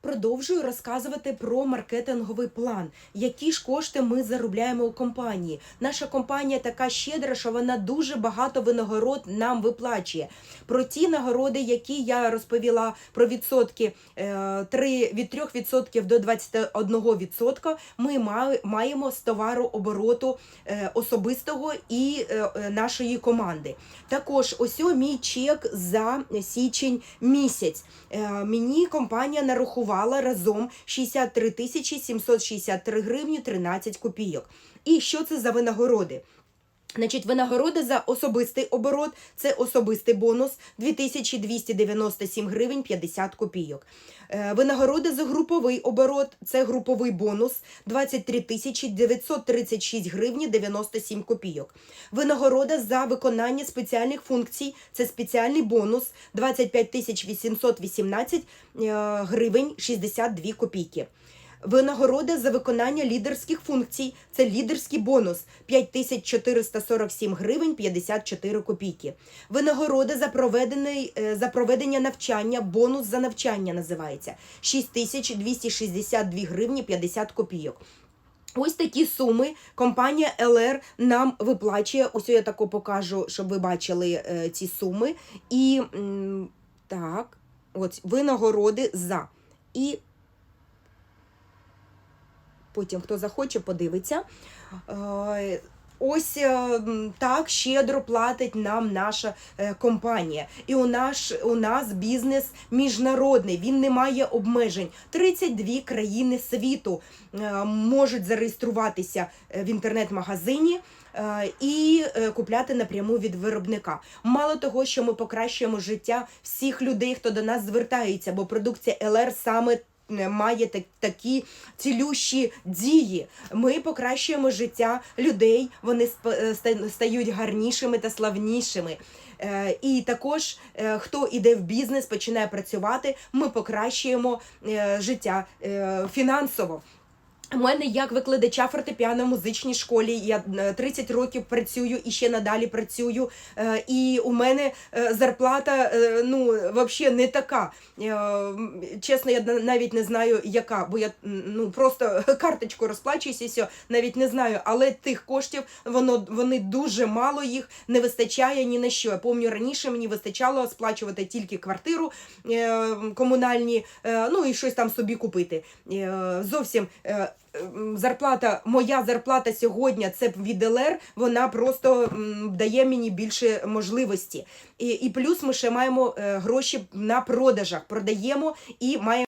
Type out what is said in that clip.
Продовжую розказувати про маркетинговий план, які ж кошти ми заробляємо у компанії. Наша компанія така щедра, що вона дуже багато винагород нам виплачує. Про ті нагороди, які я розповіла про відсотки е, 3, від 3% до 21%, ми маємо з товарообороту е, особистого і е, е, нашої команди. Також ось мій чек за січень місяць. Е, Мені компанія нарахувала разом 63 тисячі 763 гривні 13 копійок. І що це за винагороди? Значить, винагорода за особистий оборот це особистий бонус 2297 гривень 50 копійок. Е, Винагорода за груповий оборот це груповий бонус 23 тисячі 936 гривні 97 копійок. Винагорода за виконання спеціальних функцій це спеціальний бонус 25 тисяч 818 е, гривень 62 копійки. Винагорода за виконання лідерських функцій це лідерський бонус 5447 гривень 54 копійки. Винагорода за е, за проведення навчання, бонус за навчання називається 6262 гривні 50 копійок. Ось такі суми компанія ЛР нам виплачує. Ось я тако покажу, щоб ви бачили е, ці суми. І так, от винагороди за. І потім, хто захоче, подивиться. Е, Ось е, так щедро платить нам наша е, компанія. І у, наш, у нас бізнес міжнародний, він не має обмежень. 32 країни світу можуть зареєструватися в інтернет-магазині і купляти напряму від виробника. Мало того, що ми покращуємо життя всіх людей, хто до нас звертається, бо продукція ЛР саме має так, такі цілющі дії. Ми покращуємо життя людей, вони е, стають гарнішими та славнішими. Е, І також, е, хто іде в бізнес, починає працювати, ми покращуємо життя фінансово. У мене як викладача фортепіано в музичній школі. Я е, 30 років працюю і ще надалі працюю. Е, І у мене е, зарплата е, ну взагалі не така. Е, Чесно, я навіть не знаю, яка, бо я ну просто карточку розплачуюся, і все, навіть не знаю. Але тих коштів воно вони дуже мало їх не вистачає ні на що. Я пам'ятаю, раніше мені вистачало сплачувати тільки квартиру е, комунальні, е, ну і щось там собі купити. Е, Зовсім. Зарплата, моя зарплата сьогодні це від ЛР, вона просто дає мені більше можливості. І, і плюс ми ще маємо е, гроші на продажах, продаємо і маємо.